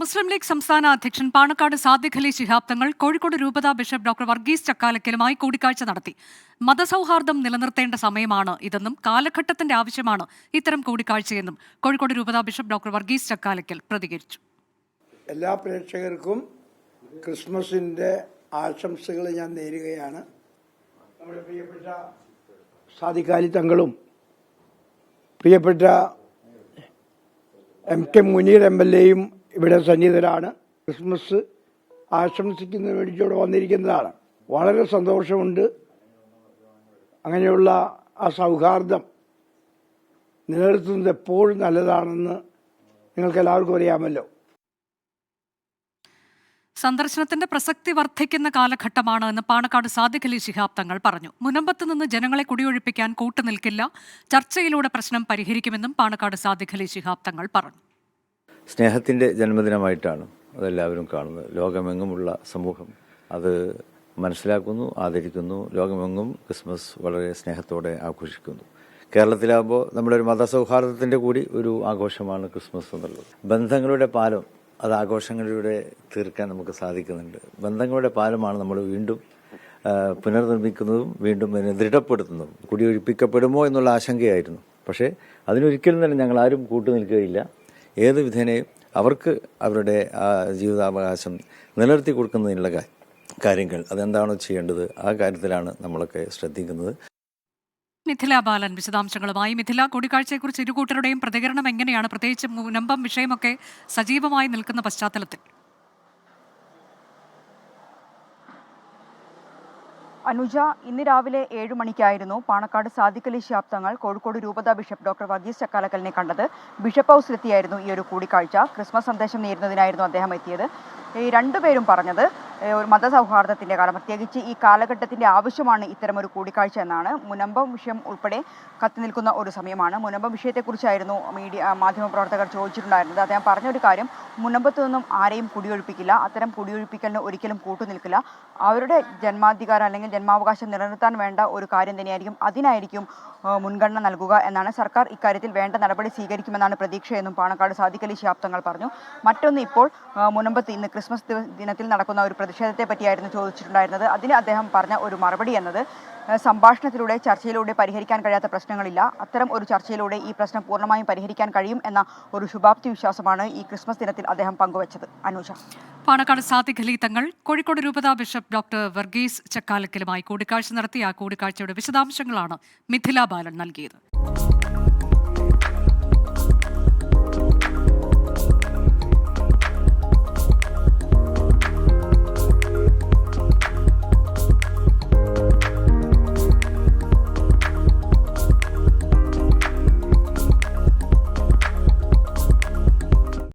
മുസ്ലിം league സംസ്ഥാന അധ്യക്ഷൻ പാണക്കാട് സാദിഖ് അലി ശിഹാബ് തങ്ങൾ കോഴിക്കോട് രൂപതാ ബിഷപ്പ് ഡോക്ടർ വർഗീസ് ചക്കാലക്കലുമായി കൂടിക്കാഴ്ച നടത്തി. മതസൗഹാർദ്ദം നിലനിർത്തേണ്ട സമയമാണ് ഇതെന്നും കാലഘട്ടത്തിന്റെ ആവശ്യമാണ് ഇത്തരം കൂടിക്കാഴ്ചയെന്നും കോഴിക്കോട് രൂപതാ ബിഷപ്പ് ഡോക്ടർ വർഗീസ് ചക്കാലക്കൽ പ്രതികരിച്ചു. എല്ലാ പ്രേക്ഷകർക്കും ക്രിസ്മസിന്റെ ആശംസകൾ ഞാൻ നേരുകയാണ്. നമ്മുടെ പ്രിയപ്പെട്ട തങ്ങളും പ്രിയപ്പെട്ട M K Muneer M L എയും ഇവിടെ സന്നിഹിതരാണ്. ക്രിസ്മസ് ആശംസിക്കുന്നതിന് വേണ്ടി ഇവിടെ വന്നിരിക്കുന്നതാണ്. വളരെ സന്തോഷമുണ്ട്. അങ്ങനെയുള്ള ആ സൗഹാർദ്ദം നിലനിർത്തുന്നത് എപ്പോഴും നല്ലതാണെന്ന് നിങ്ങൾക്ക് എല്ലാവർക്കും അറിയാമല്ലോ. സന്ദർശനത്തിന്റെ പ്രസക്തി വർദ്ധിക്കുന്ന കാലഘട്ടമാണ് എന്ന് പാണക്കാട് സാദിഖ് അലി ശിഹാബ് തങ്ങൾ പറഞ്ഞു. മുനമ്പത്ത് നിന്ന് ജനങ്ങളെ കുടിയൊഴിപ്പിക്കാൻ കൂട്ടുനിൽക്കില്ല. ചർച്ചയിലൂടെ പ്രശ്നം പരിഹരിക്കുമെന്നും പാണക്കാട് സാദിഖ് അലി ശിഹാബ് തങ്ങൾ പറഞ്ഞു. സ്നേഹത്തിന്റെ ജന്മദിനമായിട്ടാണ് അതെല്ലാവരും കാണുന്നത്. ലോകമെങ്ങുമുള്ള സമൂഹം അത് മനസ്സിലാക്കുന്നു ആദരിക്കുന്നു. ലോകമെങ്ങും ക്രിസ്മസ് വളരെ സ്നേഹത്തോടെ ആഘോഷിക്കുന്നു. കേരളത്തിലാകുമ്പോൾ നമ്മുടെ ഒരു മതസൗഹാർദ്ദത്തിന്റെ കൂടി ഒരു ആഘോഷമാണ് ക്രിസ്മസ് എന്നുള്ളത്. ബന്ധങ്ങളുടെ പാലം അത് ആഘോഷങ്ങളിലൂടെ തീർക്കാൻ നമുക്ക് സാധിക്കുന്നുണ്ട്. ബന്ധങ്ങളുടെ പാലമാണ് നമ്മൾ വീണ്ടും പുനർനിർമ്മിക്കുന്നതും വീണ്ടും അതിനെ ദൃഢപ്പെടുത്തുന്നതും കുടിയൊഴിപ്പിക്കപ്പെടുമോ എന്നുള്ള ആശങ്കയായിരുന്നു. പക്ഷേ അതിനൊരിക്കലും തന്നെ ഞങ്ങൾ ആരും കൂട്ടുനിൽക്കുകയില്ല. ഏത് വിധേനയും അവർക്ക് അവരുടെ ജീവിതാവകാശം നിലനിർത്തി കൊടുക്കുന്നതിനുള്ള കാര്യങ്ങൾ അതെന്താണോ ചെയ്യേണ്ടത് ആ കാര്യത്തിലാണ് നമ്മളൊക്കെ ശ്രദ്ധിക്കുന്നത്. മിഥില ബാലൻ വിശദാംശങ്ങളുമായി. മിഥില കൂടിക്കാഴ്ചയെക്കുറിച്ച് ഇരു കൂട്ടരുടെയും പ്രതികരണം എങ്ങനെയാണ്? പ്രത്യേകിച്ച് മുനമ്പം വിഷയമൊക്കെ സജീവമായി നിൽക്കുന്ന പശ്ചാത്തലത്തിൽ. അനുജ ഇന്ന് രാവിലെ ഏഴു മണിക്കായിരുന്നു പാണക്കാട് സാദിഖലി ശാബ്ദങ്ങൾ കോഴിക്കോട് രൂപത ബിഷപ്പ് ഡോക്ടർ വർഗീസ് ചക്കാലക്കലിനെ കണ്ടത്. ബിഷപ്പ് ഹൗസിലെത്തിയായിരുന്നു ഈ ഒരു കൂടിക്കാഴ്ച. ക്രിസ്മസ് സന്ദേശം നേരുന്നതിനായിരുന്നു അദ്ദേഹം എത്തിയത്. ഈ രണ്ടുപേരും പറഞ്ഞത് ഒരു മതസൗഹാർദ്ദത്തിന്റെ കാലം. പ്രത്യേകിച്ച് ഈ കാലഘട്ടത്തിന്റെ ആവശ്യമാണ് ഇത്തരമൊരു കൂടിക്കാഴ്ച എന്നാണ്. മുനമ്പം വിഷയം ഉൾപ്പെടെ കത്തി നിൽക്കുന്ന ഒരു സമയമാണ്. മുനമ്പം വിഷയത്തെക്കുറിച്ചായിരുന്നു മീഡിയ മാധ്യമപ്രവർത്തകർ ചോദിച്ചിട്ടുണ്ടായിരുന്നത്. അദ്ദേഹം പറഞ്ഞൊരു കാര്യം മുനമ്പത്തു നിന്നും ആരെയും കുടിയൊഴിപ്പിക്കില്ല. അത്തരം കുടിയൊഴിപ്പിക്കലിന് ഒരിക്കലും കൂട്ടുനിൽക്കില്ല അവരുടെ ജന്മാധികാരം അല്ലെങ്കിൽ ജന്മാവകാശം നിലനിർത്താൻ വേണ്ട ഒരു കാര്യം തന്നെയായിരിക്കും. അതിനായിരിക്കും മുൻഗണന നൽകുക എന്നാണ് സർക്കാർ ഇക്കാര്യത്തിൽ വേണ്ട നടപടി സ്വീകരിക്കുമെന്നാണ് പ്രതീക്ഷയെന്നും പാണക്കാട് സാദിഖലി ശാബ്ദങ്ങൾ പറഞ്ഞു. മറ്റൊന്ന് ഇപ്പോൾ മുനമ്പത്ത് ഇന്ന് ക്രിസ്മസ് ദിനത്തിൽ നടക്കുന്ന ഒരു പ്രതിഷേധത്തെ പറ്റിയായിരുന്നു ചോദിച്ചിട്ടുണ്ടായിരുന്നത്. അതിന് അദ്ദേഹം പറഞ്ഞ ഒരു മറുപടി എന്നത് സംഭാഷണത്തിലൂടെ ചർച്ചയിലൂടെ പരിഹരിക്കാൻ കഴിയാത്ത പ്രശ്നങ്ങളില്ല. അത്തരം ഒരു ചർച്ചയിലൂടെ ഈ പ്രശ്നം പൂർണമായും പരിഹരിക്കാൻ കഴിയും എന്ന ഒരു ശുഭാപ്തി വിശ്വാസമാണ് ഈ ക്രിസ്മസ് ദിനത്തിൽ അദ്ദേഹം പങ്കുവച്ചത്. അനുജ. പാണക്കാട് സാദിഖ് അലി തങ്ങൾ കോഴിക്കോട് രൂപതാ ബിഷപ്പ് ഡോക്ടർ വർഗീസ് ചക്കാലക്കലുമായി കൂടിക്കാഴ്ച നടത്തി ആ കൂടിക്കാഴ്ചയുടെ വിശദാംശങ്ങളാണ് മിഥില ബാലൻ നൽകിയത്.